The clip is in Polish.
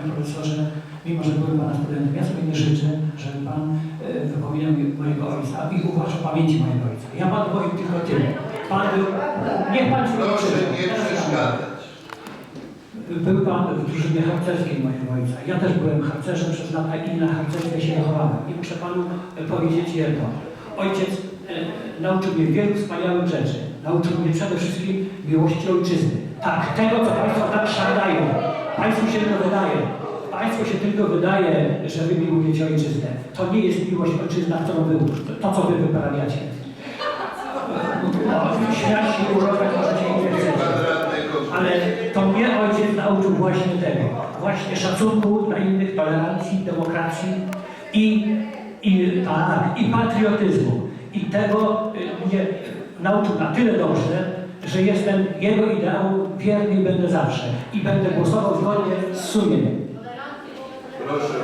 Panie profesorze, mimo że byłem Pana studentem, ja sobie nie życzę, żeby Pan e, wypominał mojego ojca i uważał pamięci mojego ojca. Ja Panu powiem tylko tyle. Pan był, niech Pan się Proszę nie przeszkadzać. Był Pan w drużynie harcerskiej mojego ojca. Ja też byłem harcerzem przez lata i na harcerstwie się wychowałem. I muszę Panu e, powiedzieć jedno. Ojciec e, nauczył mnie wielu wspaniałych rzeczy. Nauczył mnie przede wszystkim miłości ojczyzny. Tak, tego, co Państwo tak szargają. Państwu się tylko wydaje. Państwu się tylko wydaje, że Wy miłujecie ojczyznę. To nie jest miłość ojczyzna, którą Wy, to, co Wy wyprawiacie. No, śmiać się urodzać możecie. Ale to mnie ojciec nauczył właśnie tego. Właśnie szacunku dla innych, tolerancji, demokracji i, i, tak, i patriotyzmu. I tego y, mnie nauczył na tyle dobrze, że jestem jego ideału wierny i będę zawsze. I będę głosował zgodnie z sumieniem. Proszę.